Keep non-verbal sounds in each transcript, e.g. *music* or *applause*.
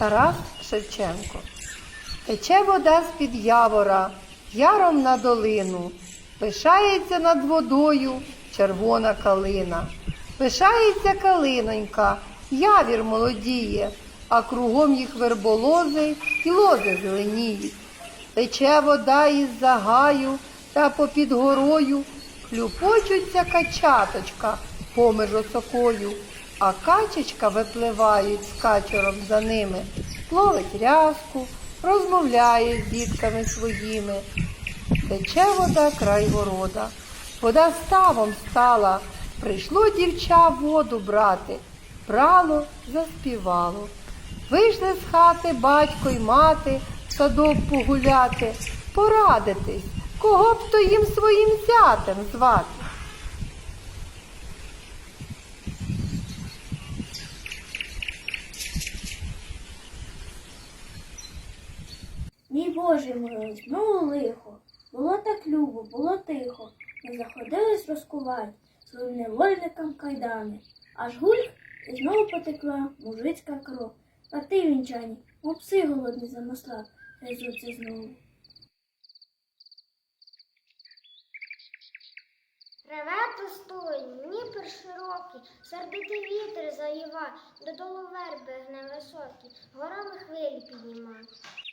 Тарас Шевченко. Тече вода з-під явора, яром на долину, пишається над водою червона калина. Пишається калинонька, явір молодіє, а кругом їх верболози й лози зеленіють. Тече вода із загаю та попід горою, хлюпочуться качаточка поміж осокою, а качечка випливають з качером за ними, ловить рязку, розмовляє з дітками своїми. Тече вода край города, вода ставом стала, прийшло дівча воду брати, брало, заспівало. Вийшли з хати батько й мати, садок погуляти, порадитись, кого б то їм своїм зятем звати. Боже милий, знову лихо. Було так любо, було тихо. Ми заходились розкувати своїм невольникам кайдани. Аж гульк і знову потекла мужицька кров. А ти, вінчані, мов пси голодні за масла, гризуться знову. Реве пустуй, Дніпр широкий, сердитий вітер заїва, додолу верби гне високі, горами хвилі підніма.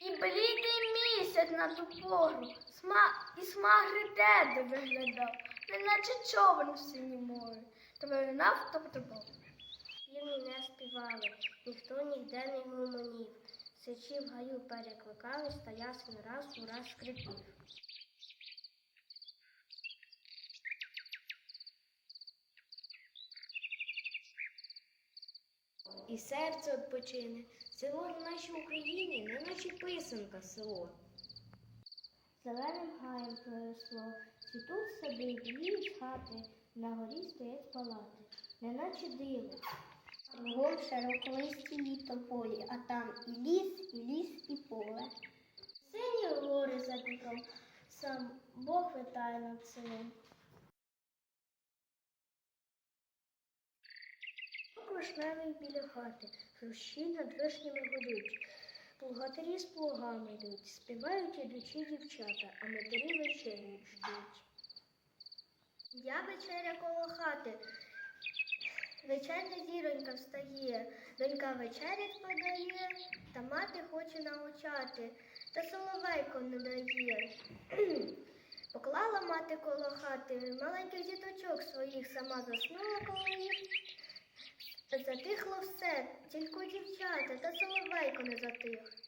І блідий місяць на ту пору, сма... і смагри деде виглядав, неначе човен в синій морі, то виринав, то потрапав. Півні не співали, ніхто ніде не гомонів. Сичі в гаю перекликались, та ясен раз у раз скрипів. І серце відпочине. Село в нашій Україні, не наче писанка село. Зеленим гаєм проросло, цвітуть сади, біліють хати, на горі стоять палати, неначе диво. Кругом широколисті літо полі, а там і ліс, і ліс, і поле. Сині гори за вітром, сам Бог витає над селом. Вишневий біля хати, хрущі над вишнями годуть. Плугатарі з плугами йдуть, співають ідучі дівчата, а матері вечерю ждуть. Я вечеря коло хати. Вечерня зіронька встає, донька вечерять подає, та мати хоче научати, та соловейко не дає. *clears throat* Поклала мати коло хати, маленьких діточок своїх сама заснула коло їх. Затихло все, тільки дівчата, та соловейко не затих.